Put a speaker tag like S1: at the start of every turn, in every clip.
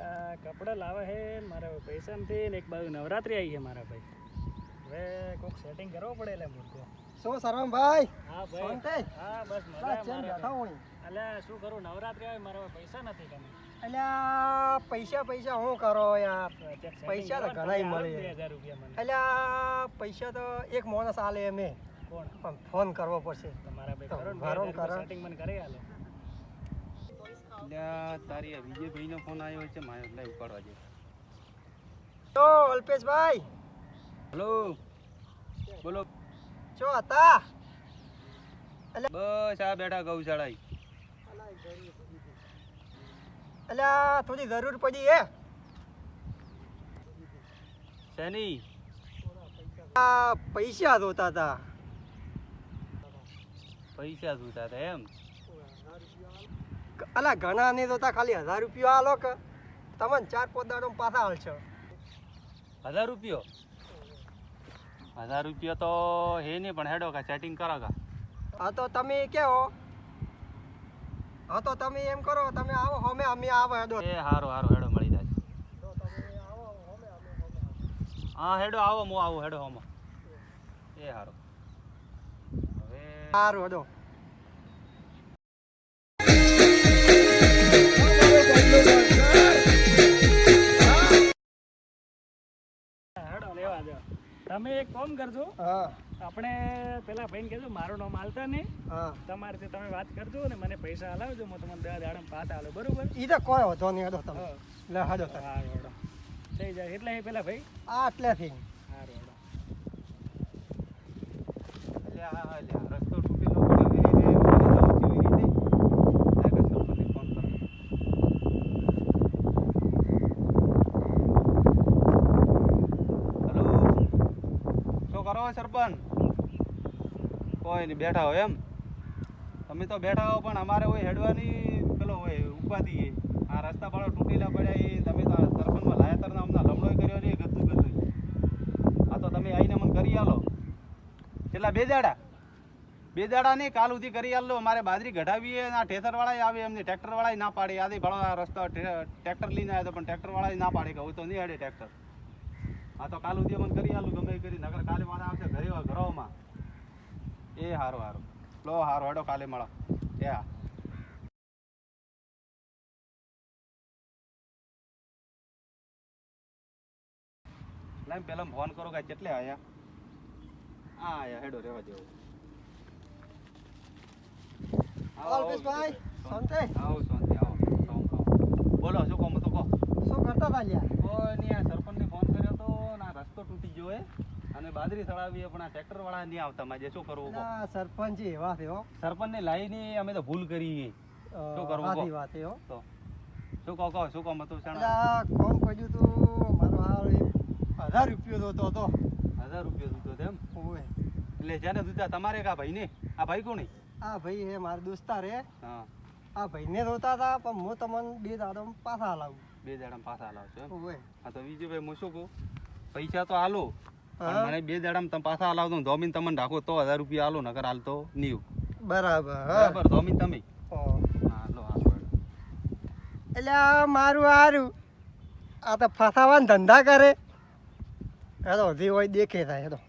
S1: આ કપડાં લાવે છે મારા પૈસા નથી ને એક બાજુ નવરાત્રી આવી છે મારા ભાઈ. હવે કોઈક સેટિંગ કરવો પડે એટલે મૂર્તિ
S2: શું સરવણભાઈ
S1: હા ભાઈ. હા બસ
S2: બેઠા હું
S1: અલ્યા શું કરું? નવરાત્રી આવે મારા પૈસા નથી તમે
S2: અલ્યા પૈસા પૈસા શું કરો યાર? પૈસા તો ઘણાય મળે. અલ્યા પૈસા તો એક માણસ આલે અમે
S1: કોણ?
S2: પણ ફોન કરવો પડશે.
S1: તમારા ભાઈ કરો. સેટિંગ મને કરી આલો.
S3: એટલે તારી વિજયભાઈનો ફોન આવ્યો છે મારે એટલે ઉપાડવા છે.
S2: તો અલ્પેશભાઈ.
S3: હલો. બોલો.
S2: છો હતા.
S3: બસ આ બેઠા ગૌશાળા
S2: અલ્યા થોડી જરૂર પડી હે.
S3: શેની?
S2: આ પૈસા જોતા હતા.
S3: પૈસા જોતા હતા એમ?
S2: અલા ઘણા નહીં જોતા ખાલી હજાર રૂપિયા આલો કે તમને ચાર પાંચ દાડો પાછા હાલશો.
S3: હજાર રૂપિયો? હજાર રૂપિયો તો હે નહીં પણ હેડો કા સેટિંગ કરો કા
S2: હા તો તમે કેવો? હા તો તમે એમ કરો તમે આવો અમે અમે આવો હેડો.
S3: એ હારો હારો હેડો મળી જાય. હા હેડો આવો હું આવું હેડો હોમો. એ હારો. હવે
S2: સારું હેડો.
S1: તમે એક કોમ કરજો.
S2: હા.
S1: આપણે પેલા ભાઈને કહેજો મારું નામ આલતા
S2: હા.
S1: તમારે તમે વાત કરજો ને મને પૈસા હલાવજો હું તમને દસ દાડમ પાછા હાલો બરોબર?
S2: ઈ તો કોઈ વધો નહીં હેડો તમે. લે હેડો
S1: થઈ જાય. એટલે એ પેલા ભાઈ?
S2: આ આટલેથી
S1: સારું હેડો.
S3: લે હા એટલે આ રસ્તો તૂટેલો પડ્યો એ કેવી રીતે આ કે સરપંચને ફોન કરો હેલો શું સરપંચ કોઈ નહીં, બેઠા હોય એમ. તમે તો બેઠા હો, પણ અમારે હોય હેડવાની પેલો હોય ઉપાધિ આ રસ્તા પાડો, તૂટેલા પડ્યા એ, તમે તો સરપંચમાં લાયા તરના અમને લમડો કર્યો નહીં ગતું ગતું આ તો તમે આવીને મને કરી આલો. કેટલા, બે દાડા બે દાડા નહીં, કાલ સુધી કરી આલો. અમારે બાજરી ઘટાવીએ આ ઠેસરવાળાએ આવે એમને, ટ્રેક્ટરવાળાએ ના પાડે. આદે ભાડો રસ્તો ટ્રેક્ટર લઈને આવ્યો તો પણ ટ્રેક્ટરવાળાએ ના પાડે કે હવે તો નહીં હેડે ટ્રેક્ટર. હા તો કાલ સુધી મને કરી આલું ગમે કરી નગર કાલે પાછા આવશે ઘરે ઘરોમાં. એ હારો હારો. લો હારો હેડો કાલે મળો. એ હા. લાઈન પેલા ફોન કરો કે કેટલે આયા? આ આયા હેડો રેવા દેવો આવો,
S2: અલ્પેશભાઈ શાંતિ?
S3: આવો શાંતિ આવો. બોલો શું કહો તો કહો.
S2: શું કરતા હતા લ્યા?
S3: કોઈ નહીં આ સરપંચને ફોન કર્યો તો ને આ રસ્તો તૂટી ગયો હે અને બાજરી સળાવીએ પણ આ ટ્રેક્ટર વાળા નહીં આવતા માજે શું કરવું
S2: સરપંચ એવા છે હો.
S3: સરપંચને લાવીને અમે તો ભૂલ કરી શું કરવું કહો?
S2: વાત હો.
S3: તો શું કહો કહો શું મતું શાણા
S2: અલા, કોમ પડ્યું તું મારો એક હજાર રૂપિયો જોતો હતો.
S3: હજાર રૂપિયો દીધો તેમ એટલે જેને દીધા તમારે કા ભાઈ ને આ ભાઈ કોણ?
S2: આ ભાઈ હે મારા દોસ્તાર હે
S3: હા.
S2: આ ભાઈને જોતા હતા પણ હું તમને બે દાડો પાછા હલાવું.
S3: બે દાડા પાછા લાવશો એમ? હા તો બીજું ભાઈ હું શું કહું? પૈસા તો આલો. પણ મને બે દાડામાં તમે પાછા હલાવતો ને ધોમીન તમને રાખો તો હજાર રૂપિયા આલો નકર હાલતો નહીં
S2: બરાબર
S3: બરાબર ધોમીન તમે. હાલો.
S2: એટલે આ મારું હારું. આ તો ફસાવાના ધંધા કરે. એ તો હજી હોય દેખે થાય
S3: તો.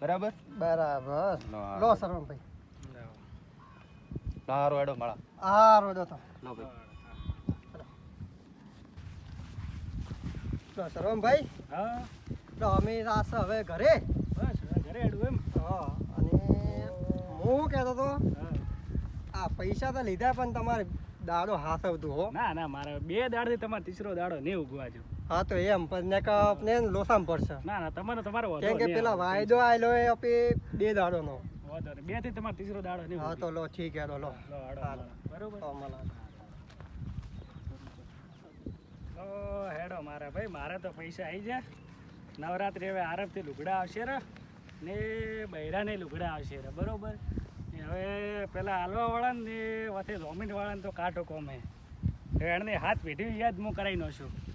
S3: બરાબર?
S2: બરાબર.
S3: લો
S2: લો
S3: ભાઈ હારો હેડો મળા.
S2: હારો દો તો.
S3: લો ભાઈ.
S2: લો સરવણભાઈ
S1: હા.
S2: તો અમે રાસ હવે ઘરે.
S1: બસ ઘરે હેડું એમ.
S2: હા અને હું કહેતો
S1: તો
S2: આ પૈસા તો લીધા પણ તમારે દાડો હાથવતું હો.
S1: ના ના મારે બે દાડથી તમારે તીસરો દાડો નહીં ઉગવા જો.
S2: હા તો એમ પણ ને કે આપણે લોસામ પડશે.
S1: ના ના તમારે તમારો
S2: કેમ કે પેલા વાયદો આવેલો એ આપે બે દાડોનો.
S1: બેથી તમારે તીસરો દાડો નહીં
S2: હા તો લો ઠીક હે લો લો.
S1: બરોબર
S2: તો મળો.
S1: તો હેડો મારા ભાઈ, મારે તો પૈસા આવી જાય નવરાત્રી હવે આરબથી લુગડા આવશે રે. ને બૈરાને લુગડા આવશે રે, બરોબર? હવે પેલા હાલવા વાળા ને વચ્ચે રોમિન વાળાને તો કાંટો કોમે. એણે હાથ પેઢી યાદ હું કરાવી નો છું.